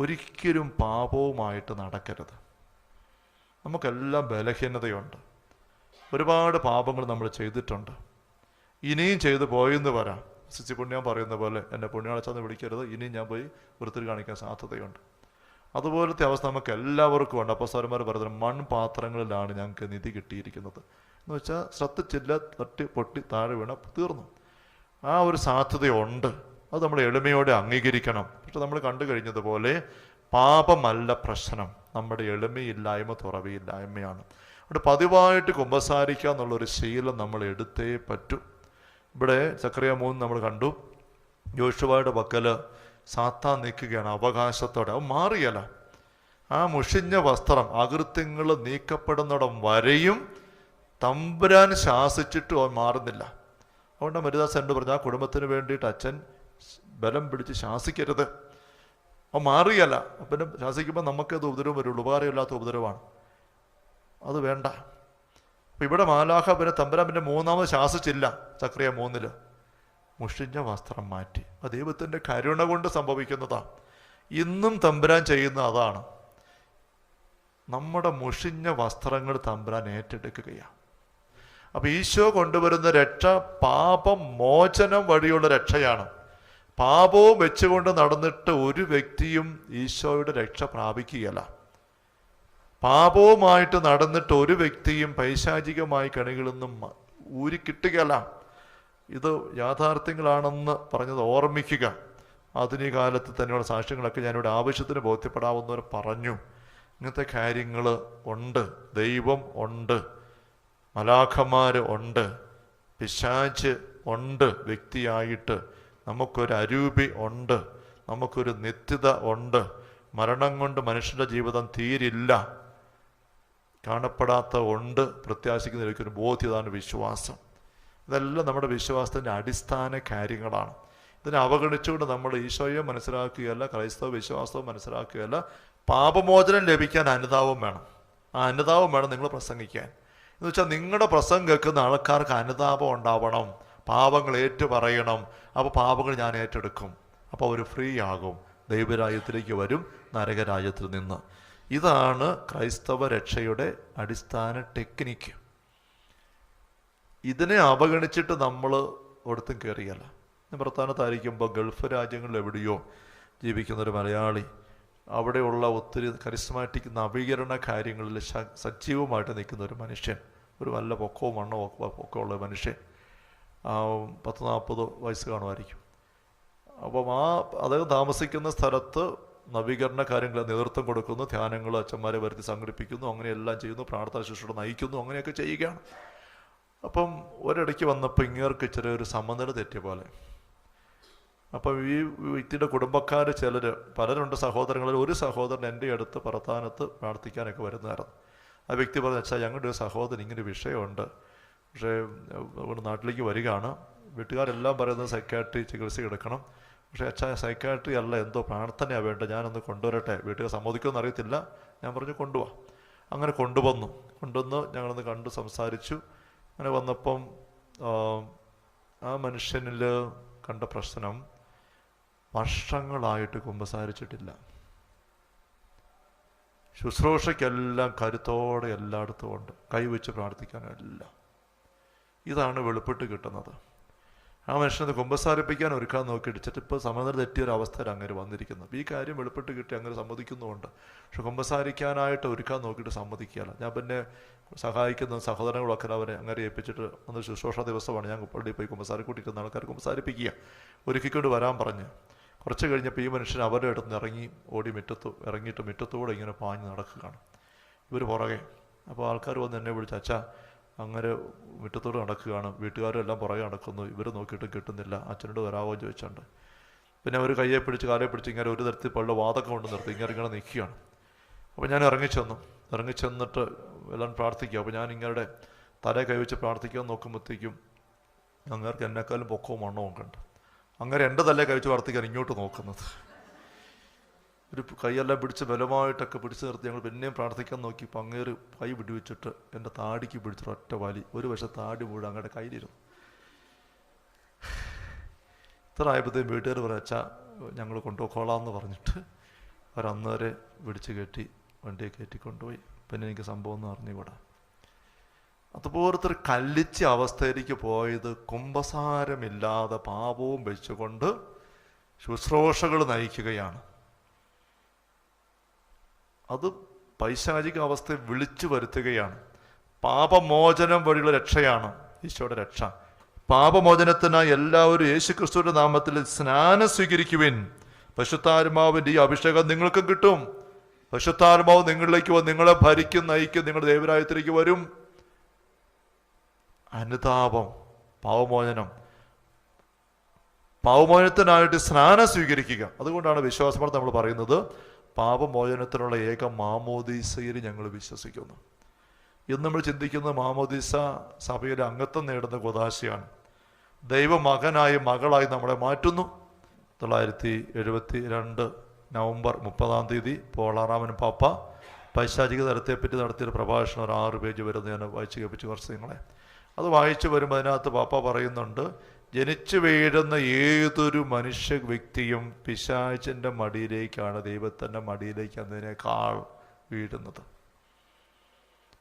ഒരിക്കലും പാപവുമായിട്ട് നടക്കരുത്. നമുക്കെല്ലാം ബലഹീനതയുണ്ട്. ഒരുപാട് പാപങ്ങൾ നമ്മൾ ചെയ്തിട്ടുണ്ട്. ഇനിയും ചെയ്തു പോയെന്ന് വരാം. സിച്ചി പുണ്യം പറയുന്ന പോലെ എന്നെ പുണ്യാളച്ചെന്ന് വിളിക്കരുത്. ഇനിയും ഞാൻ പോയി വൃത്തിൽ കാണിക്കാൻ സാധ്യതയുണ്ട്. അതുപോലത്തെ അവസ്ഥ നമുക്ക് എല്ലാവർക്കും ഉണ്ട്. അപ്പോൾ സാറന്മാർ പറയുന്നത് മൺപാത്രങ്ങളിലാണ് ഞങ്ങൾക്ക് നിധി കിട്ടിയിരിക്കുന്നത്. എന്ന് വെച്ചാൽ ശ്രദ്ധിച്ചില്ല തട്ടി പൊട്ടി താഴെ വീണ തീർന്നു. ആ ഒരു സാധ്യതയുണ്ട്. അത് നമ്മൾ എളിമയോടെ അംഗീകരിക്കണം. പക്ഷെ നമ്മൾ കണ്ടു കഴിഞ്ഞതുപോലെ പാപമല്ല പ്രശ്നം. നമ്മുടെ എളിമയില്ലായ്മ തുറവിയില്ലായ്മയാണ്. അവിടെ പതിവായിട്ട് കുമ്പസാരിക്കുക എന്നുള്ളൊരു ശീലം നമ്മൾ എടുത്തേ പറ്റൂ. ഇവിടെ ചക്രിയ മൂന്ന് നമ്മൾ കണ്ടു. യോശുവയുടെ പക്കൽ സാത്താൻ നിൽക്കുകയാണ് അവകാശത്തോടെ. അവൻ മാറിയല്ല. ആ മുഷിഞ്ഞ വസ്ത്രം അകൃത്യങ്ങൾ നീക്കപ്പെടുന്നിടം വരെയും തമ്പുരാൻ ശാസിച്ചിട്ടും അവൻ മാറുന്നില്ല. അതുകൊണ്ട് മരുദാസ് എന്നോട് പറഞ്ഞു? ആ കുടുംബത്തിന് വേണ്ടിയിട്ട് അച്ഛൻ ബലം പിടിച്ച് ശാസിക്കരുത്. അപ്പം മാറിയല്ല. പിന്നെ ശാസിക്കുമ്പോൾ നമുക്കത് ഉപദ്രവം വരുള്ളൂ. ഉപകാരമില്ലാത്ത ഉപദ്രവമാണ്. അത് വേണ്ട. അപ്പം ഇവിടെ മാലാഖ പിന്നെ തമ്പുരാൻ പിന്നെ മൂന്നാമത് ശാസിച്ചില്ല. ചക്രിയ മൂന്നിൽ മുഷിഞ്ഞ വസ്ത്രം മാറ്റി. അത് ദൈവത്തിന്റെ കരുണ കൊണ്ട് സംഭവിക്കുന്നതാണ് ഇന്നും തമ്പുരാൻ ചെയ്യുന്ന അതാണ്. നമ്മുടെ മുഷിഞ്ഞ വസ്ത്രങ്ങൾ തമ്പുരാൻ ഏറ്റെടുക്കുകയാണ് അപ്പം ഈശോ കൊണ്ടുവരുന്ന രക്ഷ പാപം മോചനം വഴിയുള്ള രക്ഷയാണ്. പാപവും വെച്ചുകൊണ്ട് നടന്നിട്ട് ഒരു വ്യക്തിയും ഈശോയുടെ രക്ഷ പ്രാപിക്കുകയല്ല. പാപവുമായിട്ട് നടന്നിട്ട് ഒരു വ്യക്തിയും പൈശാചികമായി കണികളൊന്നും ഊരി കിട്ടുകയല്ല. ഇത് യാഥാർത്ഥ്യങ്ങളാണെന്ന് പറഞ്ഞത് ഓർമ്മിക്കുക. ആധുനിക കാലത്ത് തന്നെയുള്ള സാക്ഷ്യങ്ങളൊക്കെ ഞാനിവിടെ ആവശ്യത്തിന് ബോധ്യപ്പെടാവുന്നവർ പറഞ്ഞു. ഇങ്ങനത്തെ കാര്യങ്ങൾ ഉണ്ട്. ദൈവം ഉണ്ട്. മലാഖമാർ ഉണ്ട്. പിശാച്ച് ഉണ്ട് വ്യക്തിയായിട്ട്. നമുക്കൊരു അരൂപി ഉണ്ട്. നമുക്കൊരു നിത്യത ഉണ്ട്. മരണം കൊണ്ട് മനുഷ്യന്റെ ജീവിതം തീരില്ല. കാണപ്പെടാത്ത ഉണ്ട് പ്രത്യാശിക്കുന്ന ഒരു ബോധ്യതാണ് വിശ്വാസം. ഇതെല്ലാം നമ്മുടെ വിശ്വാസത്തിന്റെ അടിസ്ഥാന കാര്യങ്ങളാണ്. ഇതിനെ അവഗണിച്ചുകൊണ്ട് നമ്മൾ ഈശോയെ മനസ്സിലാക്കുകയല്ല ക്രൈസ്തവ വിശ്വാസവും മനസ്സിലാക്കുകയല്ല പാപമോചനം ലഭിക്കാൻ അനുതാപം വേണം. ആ അനുതാപം വേണം നിങ്ങൾ പ്രസംഗിക്കാൻ. എന്ന് വെച്ചാൽ നിങ്ങളുടെ പ്രസംഗം കേൾക്കുന്ന ആൾക്കാർക്ക് അനുതാപം ഉണ്ടാവണം. പാപങ്ങൾ ഏറ്റു പറയണം അപ്പോൾ പാപങ്ങൾ ഞാൻ ഏറ്റെടുക്കും. അപ്പോൾ അവർ ഫ്രീ ആകും ദൈവരാജ്യത്തിലേക്ക് വരും നരകരാജ്യത്തിൽ നിന്ന്. ഇതാണ് ക്രൈസ്തവ രക്ഷയുടെ അടിസ്ഥാന ടെക്നിക്ക്. ഇതിനെ അവഗണിച്ചിട്ട് നമ്മൾ ഒടുത്തും കയറിയല്ല പ്രധാനത്തായിരിക്കുമ്പോൾ ഗൾഫ് രാജ്യങ്ങളിൽ എവിടെയോ ജീവിക്കുന്ന ഒരു മലയാളി അവിടെയുള്ള ഒത്തിരി കരിസ്മാറ്റിക് നവീകരണ കാര്യങ്ങളിൽ സജീവമായിട്ട് നിൽക്കുന്ന ഒരു മനുഷ്യൻ ഒരു നല്ല പൊക്കവും മണ്ണോ ഒക്കെ ഉള്ള മനുഷ്യൻ. പത്ത് നാൽപ്പത് വയസ്സ് കാണുമായിരിക്കും. അപ്പം ആ അദ്ദേഹം താമസിക്കുന്ന സ്ഥലത്ത് നവീകരണ കാര്യങ്ങൾ നേതൃത്വം കൊടുക്കുന്നു ധ്യാനങ്ങൾ അച്ഛന്മാരെ വരുത്തി സംഘടിപ്പിക്കുന്നു അങ്ങനെയെല്ലാം ചെയ്യുന്നു പ്രാർത്ഥന ശുശ്രൂഷ നയിക്കുന്നു അങ്ങനെയൊക്കെ ചെയ്യുകയാണ്. അപ്പം ഒരിടയ്ക്ക് വന്നപ്പോൾ ഇങ്ങേർക്ക് ഇച്ചിരി ഒരു സമനില തെറ്റിയ പോലെ. അപ്പം ഈ വ്യക്തിയുടെ കുടുംബക്കാർ ചിലർ പലരുണ്ട് സഹോദരങ്ങളിൽ ഒരു സഹോദരൻ എന്റെ അടുത്ത് പ്രസ്ഥാനത്ത് പ്രാർത്ഥിക്കാനൊക്കെ വരുന്നതായിരുന്നു. ആ വ്യക്തി പറഞ്ഞു ഞങ്ങളുടെ ഒരു സഹോദരൻ ഇങ്ങനെ വിഷയമുണ്ട്. പക്ഷേ ഇവിടെ നാട്ടിലേക്ക് വരികയാണ്. വീട്ടുകാരെല്ലാം പറയുന്നത് സൈക്കാട്രി ചികിത്സ എടുക്കണം. പക്ഷേ അച്ഛാ സൈക്കാട്രി അല്ല എന്തോ പ്രാർത്ഥനയാണ് വേണ്ടത് ഞാനൊന്ന് കൊണ്ടുവരട്ടെ? വീട്ടുകാർ സമ്മതിക്കുമെന്ന് അറിയത്തില്ല. ഞാൻ പറഞ്ഞു കൊണ്ടുപോവാം അങ്ങനെ കൊണ്ടുവന്നു. കൊണ്ടുവന്ന് ഞങ്ങളൊന്ന് കണ്ടു സംസാരിച്ചു. അങ്ങനെ വന്നപ്പം ആ, മനുഷ്യനിൽ കണ്ട പ്രശ്നം വർഷങ്ങളായിട്ട് കുമ്പസാരിച്ചിട്ടില്ല. ശുശ്രൂഷയ്ക്കെല്ലാം കരുത്തോടെ എല്ലായിടത്തും ഉണ്ട്. കൈവച്ച് പ്രാർത്ഥിക്കാനും എല്ലാം. ഇതാണ് വെളിപ്പെട്ട് കിട്ടുന്നത്. ആ മനുഷ്യനെ കുമ്പസാരിപ്പിക്കാൻ ഒരുക്കാൻ നോക്കി ഇടിച്ചിട്ട് ഇപ്പോൾ സമനില തെറ്റിയ ഒരു അവസ്ഥയിൽ അങ്ങനെ വന്നിരിക്കുന്നത് ഈ കാര്യം വെളിപ്പെട്ട് കിട്ടി അങ്ങനെ സമ്മതിക്കുന്നുമുണ്ട്. പക്ഷെ കുമ്പസാരിക്കാനായിട്ട് ഒരുക്കാൻ നോക്കിയിട്ട് സമ്മതിക്കുകയല്ല. ഞാൻ പിന്നെ സഹായിക്കുന്ന സഹോദരങ്ങളൊക്കെ അവരെ അങ്ങനെ ഏൽപ്പിച്ചിട്ട് അന്ന് ശുശ്രൂഷ ദിവസമാണ് ഞാൻ പള്ളിയിൽ പോയി കുമ്പസാരിക്കൂട്ടിക്കുന്ന ആൾക്കാർ കുമ്പസാരിപ്പിക്കുക. ഒരുക്കിക്കൊണ്ട് വരാൻ പറഞ്ഞ്. കുറച്ച് കഴിഞ്ഞപ്പോൾ ഈ മനുഷ്യൻ അവരുടെ അടുത്ത് ഇറങ്ങി ഓടി മുറ്റത്ത് ഇറങ്ങിയിട്ട് മുറ്റത്തൂടെ ഇങ്ങനെ പാഞ്ഞ് നടക്കുകയാണ്. ഇവർ പുറകെ. അപ്പോൾ ആൾക്കാർ വന്ന് എന്നെ വിളിച്ച് അച്ഛാ അങ്ങനെ മുറ്റത്തോട് നടക്കുകയാണ്. വീട്ടുകാരും എല്ലാം പുറകെ നടക്കുന്നു. ഇവർ നോക്കിയിട്ടും കിട്ടുന്നില്ല. അച്ഛനോട് എന്ന് ചോദിച്ചുണ്ട്. പിന്നെ അവർ കയ്യെ പിടിച്ച് കാലെ പിടിച്ച് ഇങ്ങനെ ഒരു തരത്തിൽ പള്ള വാതൊക്കെ കൊണ്ട് നിർത്തി. ഇങ്ങനെ ഇങ്ങനെ നിൽക്കുകയാണ്. അപ്പോൾ ഞാൻ ഇറങ്ങിച്ചെന്നു. ഇറങ്ങിച്ചെന്നിട്ട് എല്ലാം പ്രാർത്ഥിക്കുക. അപ്പോൾ ഞാൻ ഇങ്ങനെ തല കൈവച്ച് പ്രാർത്ഥിക്കാൻ നോക്കുമ്പോഴത്തേക്കും അങ്ങേർക്ക് എന്നെക്കാളും പൊക്കവും മണ്ണവും കണ്ട് അങ്ങനെ എന്റെ തലയെ കഴിച്ച് പ്രാർത്ഥിക്കാൻ ഇങ്ങോട്ട് നോക്കുന്നത്. ഒരു കൈയെല്ലാം പിടിച്ച് ബലമായിട്ടൊക്കെ പിടിച്ച് നിർത്തി ഞങ്ങൾ പിന്നെയും പ്രാർത്ഥിക്കാൻ നോക്കി. ഇപ്പം അങ്ങേര് കൈ പിടിവെച്ചിട്ട് എന്റെ താടിക്ക് പിടിച്ചിട്ട് ഒറ്റ വാലി ഒരു വശം താടി മുഴുവൻ അങ്ങയുടെ കയ്യിലിരുന്നു. ഇത്ര ആയപ്പോഴത്തേക്കും വീട്ടുകാർ പറയാം അച്ഛാ ഞങ്ങൾ കൊണ്ടുപോയിക്കോളാമെന്ന് പറഞ്ഞിട്ട് അവരന്നേരെ പിടിച്ച് കയറ്റി വണ്ടിയെ കയറ്റി കൊണ്ടുപോയി. പിന്നെ എനിക്ക് സംഭവം എന്ന് അറിഞ്ഞുകൂടാ. അതുപോലത്തെ ഒരു കല്ലിച്ച അവസ്ഥയിലേക്ക് പോയത് കുംഭസാരമില്ലാതെ പാപവും വെച്ചുകൊണ്ട് ശുശ്രൂഷകൾ നയിക്കുകയാണ്. അത് പൈശാചിക അവസ്ഥയെ വിളിച്ചു വരുത്തുകയാണ്. പാപമോചനം വഴിയുള്ള രക്ഷയാണ് ഈശോയുടെ രക്ഷ. പാപമോചനത്തിനായി എല്ലാവരും യേശു ക്രിസ്തുവിന്റെ നാമത്തിൽ സ്നാനം സ്വീകരിക്കുവിൻ. പശുത്താരുമാവിന്റെ ഈ അഭിഷേകം നിങ്ങൾക്കും കിട്ടും. പശുത്താത്മാവ് നിങ്ങളിലേക്ക് വന്ന് നിങ്ങളെ ഭരിക്കും നയിക്കും നിങ്ങളുടെ ദൈവരായത്തിലേക്ക് വരും. അനുതാപം പാവമോചനം പാവമോചനത്തിനായിട്ട് സ്നാനം സ്വീകരിക്കുക. അതുകൊണ്ടാണ് വിശ്വാസമാണ് നമ്മൾ പറയുന്നത്. പാപമോചനത്തിനുള്ള ഏക മാമോദീസയിൽ ഞങ്ങൾ വിശ്വസിക്കുന്നു. ഇന്ന് നമ്മൾ ചിന്തിക്കുന്ന മാമോദീസ സഭയുടെ അംഗത്വം നേടുന്ന കുദാശയാണ് ദൈവമകനായി മകളായി നമ്മളെ മാറ്റുന്നു. തൊള്ളായിരത്തി എഴുപത്തി രണ്ട് നവംബർ മുപ്പതാം തീയതി പോളാറാമൻ പാപ്പ പൈശാചിക തലത്തെപ്പറ്റി നടത്തിയൊരു പ്രഭാഷണം ഒരു ആറ് പേജ് വരുന്ന ഞാൻ വായിച്ച് കേൾപ്പിച്ച് കുറച്ച് നിങ്ങളെ. അത് വായിച്ചു വരുമ്പോൾ അതിനകത്ത് പാപ്പ പറയുന്നുണ്ട് ജനിച്ചു വീഴുന്ന ഏതൊരു മനുഷ്യ വ്യക്തിയും പിശാചിന്റെ മടിയിലേക്കാണ് ദൈവത്തിന്റെ മടിയിലേക്ക് അതിനേക്കാൾ വീഴുന്നത്.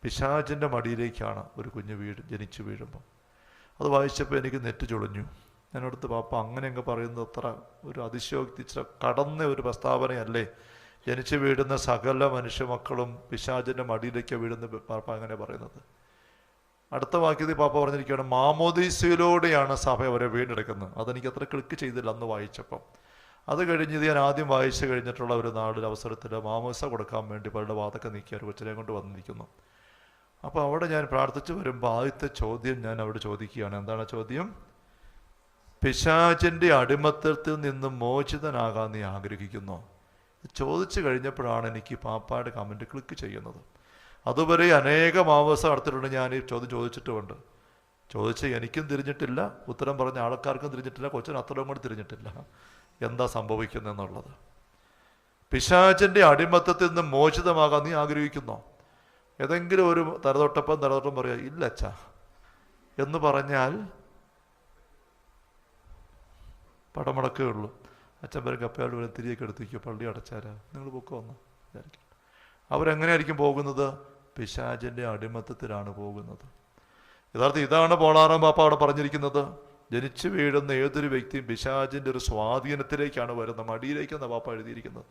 പിശാചിന്റെ മടിയിലേക്കാണ് ഒരു കുഞ്ഞ് വീട് ജനിച്ചു വീഴുമ്പോൾ അത് വായിച്ചപ്പോൾ എനിക്ക് നെറ്റ് ചുളിഞ്ഞു. ഞാനടുത്ത് പാപ്പ അങ്ങനെയൊക്കെ അങ്ങ് പറയുന്നത് അത്ര ഒരു അതിശയോക്തി കടന്ന ഒരു പ്രസ്താവനയല്ലേ. ജനിച്ചു വീഴുന്ന സകല മനുഷ്യ മക്കളും പിശാചിന്റെ മടിയിലേക്ക് വീഴുന്ന പാപ്പ അങ്ങനെ പറയുന്നത്. അടുത്ത വാക്യത്തിൽ പാപ്പ പറഞ്ഞിരിക്കുകയാണ് മാമോദീസയിലൂടെയാണ് സഭ അവരെ വീണ്ടെടുക്കുന്നത്. അതെനിക്ക് അത്ര ക്ലിക്ക് ചെയ്തില്ല അന്ന് വായിച്ചപ്പം. അത് കഴിഞ്ഞത് ഞാൻ ആദ്യം വായിച്ചു കഴിഞ്ഞിട്ടുള്ള ഒരു നാളിൽ അവസരത്തിൽ മാമോസ കൊടുക്കാൻ വേണ്ടി പലരുടെ വാതൊക്കെ നീക്കി ഒരു കൊച്ചിനെ കൊണ്ട് വന്നിരിക്കുന്നു. അപ്പോൾ അവിടെ ഞാൻ പ്രാർത്ഥിച്ചു വരുമ്പോൾ ആദ്യത്തെ ചോദ്യം ഞാൻ അവിടെ ചോദിക്കുകയാണ്. എന്താണ് ചോദ്യം? പിശാചിന്റെ അടിമത്തത്തിൽ നിന്ന് മോചിതനാകാൻ നീ ആഗ്രഹിക്കുന്നു. ചോദിച്ചു കഴിഞ്ഞപ്പോഴാണ് എനിക്ക് പാപ്പായുടെ കമന്റ് ക്ലിക്ക് ചെയ്യുന്നത്. അതുവരെ അനേക മാവസം നടത്തിയിട്ടുണ്ട് ഞാൻ ഈ ചോദ്യം ചോദിച്ചിട്ടുമുണ്ട്. ചോദിച്ച് എനിക്കും തിരിഞ്ഞിട്ടില്ല ഉത്തരം പറഞ്ഞ ആൾക്കാർക്കും തിരിഞ്ഞിട്ടില്ല കൊച്ചിന് അത്രയും കൂടി തിരിഞ്ഞിട്ടില്ല. എന്താ സംഭവിക്കുന്നതെന്നുള്ളത്? പിശാചിന്റെ അടിമത്തത്തിൽ നിന്ന് മോചിതമാകാൻ നീ ആഗ്രഹിക്കുന്നോ? ഏതെങ്കിലും ഒരു തലതൊട്ടപ്പം തലതൊട്ടം പറയാ ഇല്ല അച്ഛാ. എന്ന് പറഞ്ഞാൽ പടമടക്കേ ഉള്ളൂ. അച്ഛൻ പേരും കപ്പയാട് വരെ തിരിയൊക്കെ എടുത്തിരിക്കും പള്ളി അടച്ചാരാ. നിങ്ങൾ പൊക്കെ വന്നു വിചാരിക്കും അവരെങ്ങനെയായിരിക്കും പോകുന്നത്? പിശാചിന്റെ അടിമത്തത്തിലാണ് പോകുന്നത്. യഥാർത്ഥം ഇതാണ് പോളാറാം പാപ്പ അവിടെ പറഞ്ഞിരിക്കുന്നത്. ജനിച്ചു വീഴുന്ന ഏതൊരു വ്യക്തിയും പിശാചിന്റെ ഒരു സ്വാധീനത്തിലേക്കാണ് വരുന്നത്. മടിയിലേക്കാണ് പാപ്പ എഴുതിയിരിക്കുന്നത്.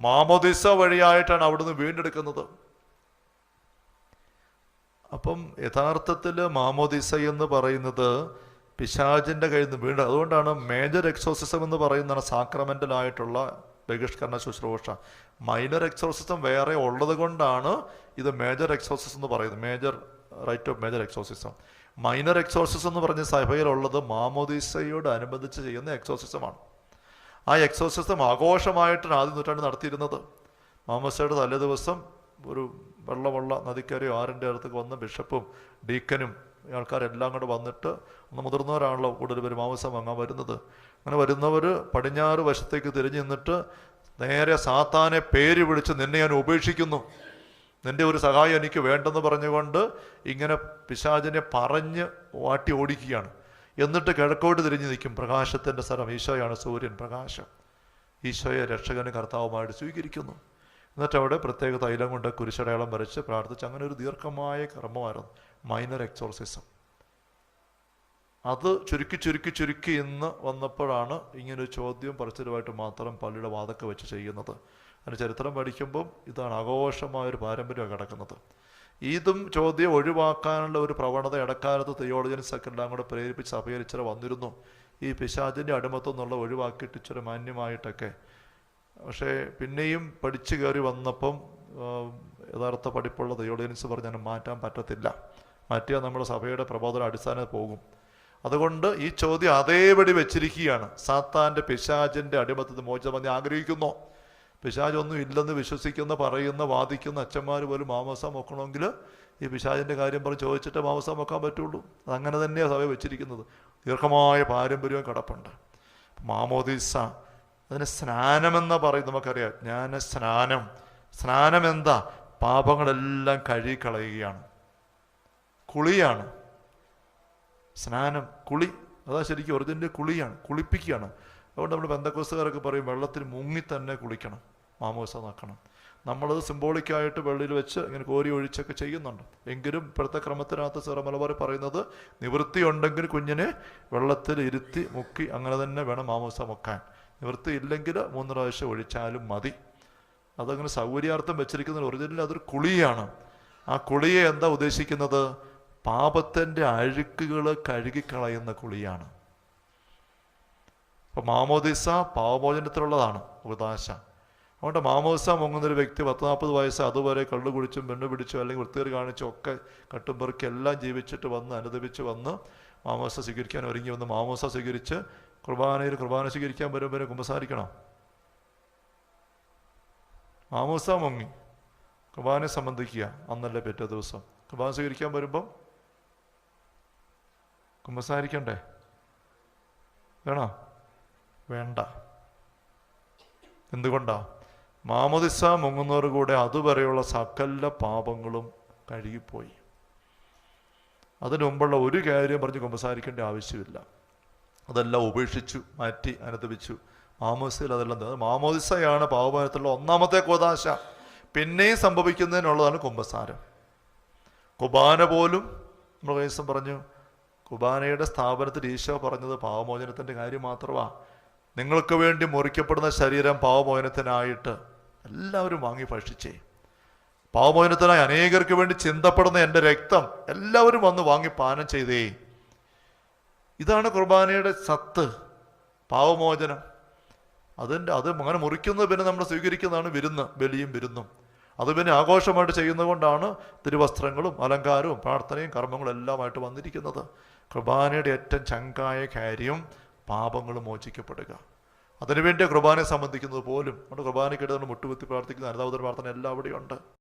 മാമോദിസ വഴിയായിട്ടാണ് അവിടുന്ന് വീണ്ടെടുക്കുന്നത്. അപ്പം യഥാർത്ഥത്തിൽ മാമോദിസ എന്ന് പറയുന്നത് പിശാചിന്റെ കയ്യിൽ നിന്ന് വീണ്ടും അതുകൊണ്ടാണ് മേജർ എക്സോസിസം എന്ന് പറയുന്നതാണ് സാക്രമെന്റൽ ആയിട്ടുള്ള ബഹിഷ്കരണ ശുശ്രൂഷ മൈനർ എക്സോസിസം വേറെ ഉള്ളത് കൊണ്ടാണ് ഇത് മേജർ എക്സോസിസം എന്ന് പറയുന്നത്. Major rite of major exorcism minor exorcism എന്ന് പറഞ്ഞ സഭയിലുള്ളത് മാമോദീസയോട് അനുബന്ധിച്ച് ചെയ്യുന്ന എക്സോസിസമാണ് ആ എക്സോസിസം ആഘോഷമായിട്ടാണ് ആദ്യ നൂറ്റാണ്ട് നടത്തിയിരുന്നത്. മാമോസയുടെ തലേ ദിവസം ഒരു വെള്ളമുള്ള നദിക്കരയോ ആറിന്റെ അടുത്തൊക്കെ വന്ന ബിഷപ്പും ഡീക്കനും ഈ ആൾക്കാരെല്ലാം കൂടെ വന്നിട്ട് ഒന്ന് മുതിർന്നവരാണല്ലോ കൂടുതൽ പേര് മാംസം വാങ്ങാൻ വരുന്നത്. അങ്ങനെ വരുന്നവർ പടിഞ്ഞാറ് വശത്തേക്ക് തിരിഞ്ഞു നിന്നിട്ട് നേരെ സാത്താനെ പേര് വിളിച്ച് നിന്നെ ഞാൻ ഉപേക്ഷിക്കുന്നു. നിന്റെ ഒരു സഹായം എനിക്ക് വേണ്ടെന്ന് പറഞ്ഞുകൊണ്ട് ഇങ്ങനെ പിശാചിനെ പറഞ്ഞ് വാട്ടി ഓടിക്കുകയാണ്. എന്നിട്ട് കിഴക്കോട്ട് തിരിഞ്ഞു നിൽക്കും. പ്രകാശത്തിന്റെ സ്ഥലം ഈശോയാണ് സൂര്യൻ പ്രകാശം. ഈശോയെ രക്ഷകന് കർത്താവുമായിട്ട് സ്വീകരിക്കുന്നു. എന്നിട്ട് അവിടെ പ്രത്യേക തൈലം കൊണ്ട് കുരിശടയാളം വരച്ച് പ്രാർത്ഥിച്ച്. അങ്ങനെ ഒരു ദീർഘമായ കർമ്മമായിരുന്നു. മൈനർ എക്സോർസിസം അത് ചുരുക്കി ചുരുക്കി ചുരുക്കി ഇന്ന് വന്നപ്പോഴാണ് ഇങ്ങനൊരു ചോദ്യം പരസ്യമായിട്ട് മാത്രം പള്ളിയുടെ വാതൊക്കെ വെച്ച് ചെയ്യുന്നത്. അതിന് ചരിത്രം പഠിക്കുമ്പം ഇതാണ് ആഘോഷമായ ഒരു പാരമ്പര്യം കിടക്കുന്നത്. ഇതും ചോദ്യം ഒഴിവാക്കാനുള്ള ഒരു പ്രവണത ഇടക്കാലത്ത് തിയോളജൻസ് ഒക്കെ എല്ലാം കൂടെ പ്രേരിപ്പിച്ച് സഭയിൽ വന്നിരുന്നു. ഈ പിശാചിന്റെ അടിമത്തം എന്നുള്ള ഒഴിവാക്കിയിട്ട് ഇച്ചിരി മാന്യമായിട്ടൊക്കെ. പക്ഷേ പിന്നെയും പഠിച്ചു കയറി വന്നപ്പം യഥാർത്ഥ പഠിപ്പുള്ള തിയോളജൻസ് പറഞ്ഞാൽ മാറ്റാൻ പറ്റത്തില്ല. മാറ്റിയാൽ നമ്മുടെ സഭയുടെ പ്രബോധന അടിസ്ഥാന പോകും. അതുകൊണ്ട് ഈ ചോദ്യം അതേപടി വെച്ചിരിക്കുകയാണ്. സാത്താന്റെ പിശാചിന്റെ അടിമത്തത്തിൽ മോചനം ആഗ്രഹിക്കുന്നു. പിശാചൊന്നും ഇല്ലെന്ന് വിശ്വസിക്കുന്ന പറയുന്ന വാദിക്കുന്ന അച്ഛന്മാർ പോലും മാമസം വെക്കണമെങ്കിൽ ഈ പിശാചിന്റെ കാര്യം പറഞ്ഞ് ചോദിച്ചിട്ട് മാമസം വെക്കാൻ പറ്റുള്ളൂ. അതങ്ങനെ തന്നെയാണ് സഭ വെച്ചിരിക്കുന്നത്. ദീർഘമായ പാരമ്പര്യവും കിടപ്പുണ്ട്. മാമോദീസ അതിന് സ്നാനമെന്ന പറയും നമുക്കറിയാം. ജ്ഞാന സ്നാനം സ്നാനം എന്താ? പാപങ്ങളെല്ലാം കഴുകിക്കളയുകയാണ് കുളിയാണ്. സ്നാനം കുളി അതാ ശരിക്കും ഒറിജിന്റെ കുളിയാണ് കുളിപ്പിക്കുകയാണ്. അതുകൊണ്ട് നമ്മൾ ബന്ധക്കോസുകാരൊക്കെ പറയും വെള്ളത്തിൽ മുങ്ങി തന്നെ കുളിക്കണം മാമോസ നോക്കണം. നമ്മളത് സിംബോളിക്കായിട്ട് വെള്ളിയിൽ വെച്ച് ഇങ്ങനെ കോരി ഒഴിച്ചൊക്കെ ചെയ്യുന്നുണ്ട്. എങ്കിലും ഇപ്പോഴത്തെ ക്രമത്തിനകത്ത് സിറ മലബാർ പറയുന്നത് നിവൃത്തി ഉണ്ടെങ്കിൽ കുഞ്ഞിനെ വെള്ളത്തിൽ ഇരുത്തി മുക്കി അങ്ങനെ തന്നെ വേണം മാമോസ മുക്കാൻ. നിവൃത്തി ഇല്ലെങ്കിൽ മൂന്ന് പ്രാവശ്യം ഒഴിച്ചാലും മതി. അതങ്ങനെ സൗകര്യാർത്ഥം വെച്ചിരിക്കുന്ന ഒറിജിനൽ അതൊരു കുളിയാണ്. ആ കുളിയെ എന്താ ഉദ്ദേശിക്കുന്നത്? പാപത്തിന്റെ അഴുക്കുകൾ കഴുകിക്കളയുന്ന കുളിയാണ്. അപ്പൊ മാമോദിസ പാവമോചനത്തിലുള്ളതാണ് ഉദാശ അതുകൊണ്ട് മാമോദിസ മുങ്ങുന്നൊരു വ്യക്തി പത്ത് നാൽപ്പത് വയസ്സ് അതുവരെ കള്ളു കുടിച്ചും പെണ്ണു പിടിച്ചും അല്ലെങ്കിൽ വൃത്തികേട് കാണിച്ചും ഒക്കെ കട്ടും പെറുക്കി എല്ലാം ജീവിച്ചിട്ട് വന്ന് അനുദപിച്ച് വന്ന് മാമോസ സ്വീകരിക്കാൻ ഒരുങ്ങി വന്ന് മാമോസ സ്വീകരിച്ച് കുർബാനയിൽ കുർബാന സ്വീകരിക്കാൻ വരുമ്പോൾ കുമ്പസാരിക്കണം. മാമോസ മുങ്ങി. കുർബാനെ സംബന്ധിക്കുക അന്നല്ലേ പിറ്റേ ദിവസം. കുർബാന സ്വീകരിക്കാൻ വരുമ്പം കുമ്പസാരിക്കണ്ടേ? വേണോ? വേണ്ട. എന്തുകൊണ്ടാ? മാമോദിസ മുങ്ങുന്നവർ കൂടെ അതുവരെയുള്ള സകല പാപങ്ങളും കഴുകിപ്പോയി. അതിനു മുമ്പുള്ള ഒരു കാര്യം പറഞ്ഞ് കുമ്പസാരിക്കേണ്ട ആവശ്യമില്ല. അതെല്ലാം ഉപേക്ഷിച്ചു മാറ്റി അനുദപിച്ചു. മാമോദിസയിൽ അതെല്ലാം. മാമോദിസയാണ് പാവഭാരത്തിലുള്ള ഒന്നാമത്തെ കോതാശ പിന്നെയും സംഭവിക്കുന്നതിനുള്ളതാണ് കുമ്പസാരം. കുബാന പോലും കഴിഞ്ഞ പറഞ്ഞു കുബാനയുടെ സ്ഥാപനത്തിൽ ഈശോ പറഞ്ഞത് പാവമോചനത്തിന്റെ കാര്യം മാത്രമാണ് നിങ്ങൾക്ക് വേണ്ടി മുറിക്കപ്പെടുന്ന ശരീരം പാവമോചനത്തിനായിട്ട് എല്ലാവരും വാങ്ങി ഭക്ഷിച്ചേ. പാവമോചനത്തിനായി അനേകർക്ക് വേണ്ടി ചിന്തപ്പെടുന്ന എന്റെ രക്തം എല്ലാവരും വന്ന് വാങ്ങി പാനം ചെയ്തേ. ഇതാണ് കുർബാനയുടെ സത്ത് പാവമോചനം. അതിന്റെ അത് അങ്ങനെ മുറിക്കുന്നത് പിന്നെ നമ്മൾ സ്വീകരിക്കുന്നതാണ് വിരുന്ന് ബലിയും വിരുന്നും. അത് പിന്നെ ആഘോഷമായിട്ട് ചെയ്യുന്നതുകൊണ്ടാണ് തിരുവസ്ത്രങ്ങളും അലങ്കാരവും പ്രാർത്ഥനയും കർമ്മങ്ങളും എല്ലാമായിട്ട് വന്നിരിക്കുന്നത്. കുർബാനയുടെ ഏറ്റവും ചങ്കായ കാര്യം പാപങ്ങൾ മോചിക്കപ്പെടുക. അതിനുവേണ്ടി കുർബാനയെ സംബന്ധിക്കുന്നത് പോലും നമ്മുടെ കുർബാനയ്ക്കിടെ നമ്മൾ മുട്ടുകുത്തി പ്രാർത്ഥിക്കുന്ന അനതാവതര പ്രാർത്ഥന എല്ലാം അവിടെയുണ്ട്